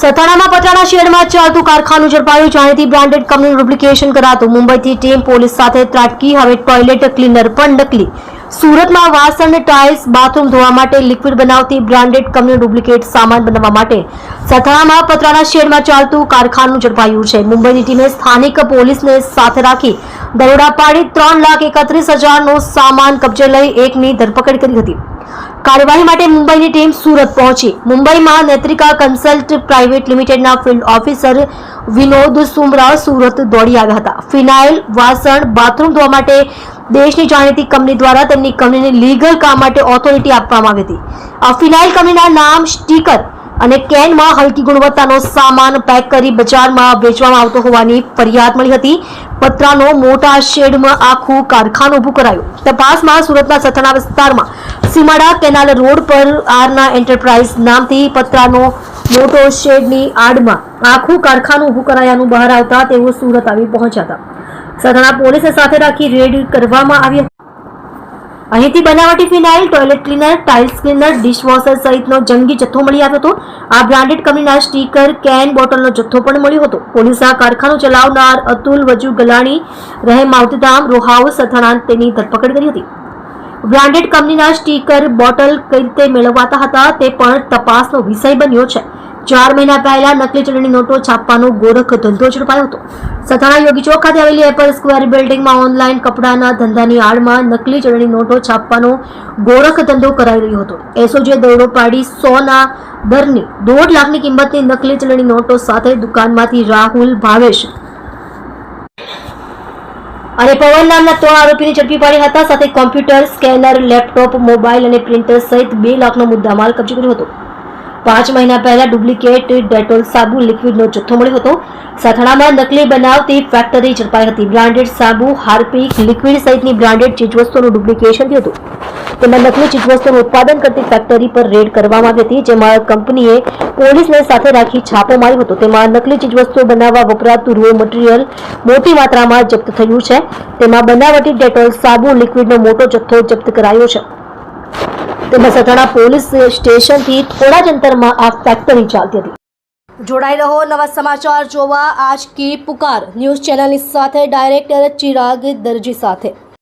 સથાણામાં પટાણા શહેરમાં ચાલતું કારખાનું ઝડપાયું. જાણીતી બ્રાન્ડેડ કંપનીનું ડુપ્લિકેશન કરાતું. મુંબઈથી ટીમ પોલીસ સાથે ત્રાટકી. હવે ટોયલેટ ક્લીનર પણ નકલી સુરતમાં વાસણ ટાઇલ્સ બાથરૂમ ધોવા માટે લિક્વિડ બનાવતી બ્રાન્ડેડ કંપની ડુપ્લિકેટ સામાન બનાવવા માટે સથાણામાં પતરાના શેડમાં ચાલતું કારખાનું ઝડપાયું છે. મુંબઈની ટીમે સ્થાનિક પોલીસને સાથે રાખી દરોડા પાડી ત્રણ લાખ એકત્રીસ હજારનો સામાન કબજે લઈ એકની ધરપકડ કરી હતી. કાર્યવાહી માટે મુંબઈની ટીમ સુરત પહોંચી. મુંબઈમાં નેત્રિકા કન્સલ્ટ પ્રાઇવેટ લિમિટેડના ફિલ્ડ ઓફિસર વિનોદ સુમરા સુરત દોડી આવ્યા હતા. ફિનાઇલ, વાસણ, બાથરૂમ ધોવા માટે દેશની જાણીતી કંપની દ્વારા તેમની કંપનીને લીગલ કામ માટે ઓથોરિટી આપવામાં આવી હતી. આ ફિનાઇલ કંપનીના નામ સ્ટીકર અને કેનમાં હલકી ગુણવત્તાનો સામાન પેક કરી બજારમાં વેચવામાં આવતો હોવાની ફરિયાદ મળી હતી. પતરાનો મોટા શેડમાં આખું કારખાનું ઊભું કરાયું. તપાસમાં સુરતના સથાણા વિસ્તારમાં સીમાડા કેનાલ રોડ પર આરના એન્ટરપ્રાઇઝ નામથી પતરાનો મોટો શેડની આડમાં આખું કારખાનું ઊભું કરાયાનું બહાર આવતા તેઓ સુરત આવી પહોંચ્યા હતા. સથાણા પોલીસે સાથે રાખી રેડ કરવામાં આવી. અહીંથી બનાવટી phenyl, toilet cleaner, tiles cleaner, dishwasher સહિતનો જંગી જથ્થો મળી આવ્યો હતો. આ બ્રાન્ડેડ કંપનીના સ્ટીકર, કેન બોટલનો જથ્થો પણ મળ્યો હતો. પોલીસે આ કારખાનું ચલાવનાર અતુલ વજુ ગલાણી રહે માવતીધામ રોહાઉ અથાણા તેની ધરપકડ કરી હતી. બ્રાન્ડેડ કંપનીના સ્ટીકર, બોટલ કઈ રીતે મેળવાતા હતા તે પણ તપાસનો વિષય બન્યો છે. ચાર મહિના પહેલા નકલી ચલણી નોટો છાપવાનો ગોરખ ધંધો ઝડપાયો હતો. સથાણા યોગી ચોક ખાતે આવેલી એપલ સ્ક્વેર બિલ્ડિંગમાં ઓનલાઈન કપડાના ધંધાની આડમાં નકલી ચલણી નોટો છાપવાનો ગોરખ ધંધો કરાઈ રહ્યો હતો. એસઓજીએ દોડો પાડી સોના દરની દોઢ લાખની કિંમતની નકલી ચલણી નોટો સાથે દુકાનમાંથી રાહુલ ભાવેશ. અને પવન નામના ત્રણ આરોપીને ઝડપી પાડી હતા. સાથે કોમ્પ્યુટર સ્કેનર લેપટોપ મોબાઈલ અને પ્રિન્ટર સહિત બે લાખનો મુદ્દામાલ કબજે કર્યો હતો. પાંચ મહિના પહેલા ડુપ્લિકેટ ડેટોલ સાબુ લિક્વિડનો જથ્થો મળ્યો હતો. સાથાણામાં નકલી બનાવતી ફેક્ટરી ઝડપાઈ હતી. બ્રાન્ડેડ સાબુ, હાર્પિક લિક્વિડ સહિતની બ્રાન્ડેડ ચીજવસ્તુનું ડુપ્લિકેશન થયું હતું. તેમાં નકલી ચીજવસ્તુનું ઉત્પાદન કરતી ફેક્ટરી પર રેડ કરવામાં આવી હતી, જેમાં કંપનીએ પોલીસને સાથે રાખી છાપો માર્યો હતો. તેમાં નકલી ચીજવસ્તુઓ બનાવવા વપરાતું રો મટીરિયલ મોટી માત્રામાં જપ્ત થયું છે. તેમાં બનાવટી ડેટોલ સાબુ લિક્વિડનો મોટો જથ્થો જપ્ત કરાયો છે. તેમાં સથાણા પોલીસ સ્ટેશનથી થોડા જ અંતરમાં આ ફેક્ટરી ચાલતી હતી. જોડાઈ રહો નવા સમાચાર જોવા. આજ કી પુકાર ન્યૂઝ ચેનલની સાથે ડાયરેક્ટર ચિરાગ દરજી સાથે.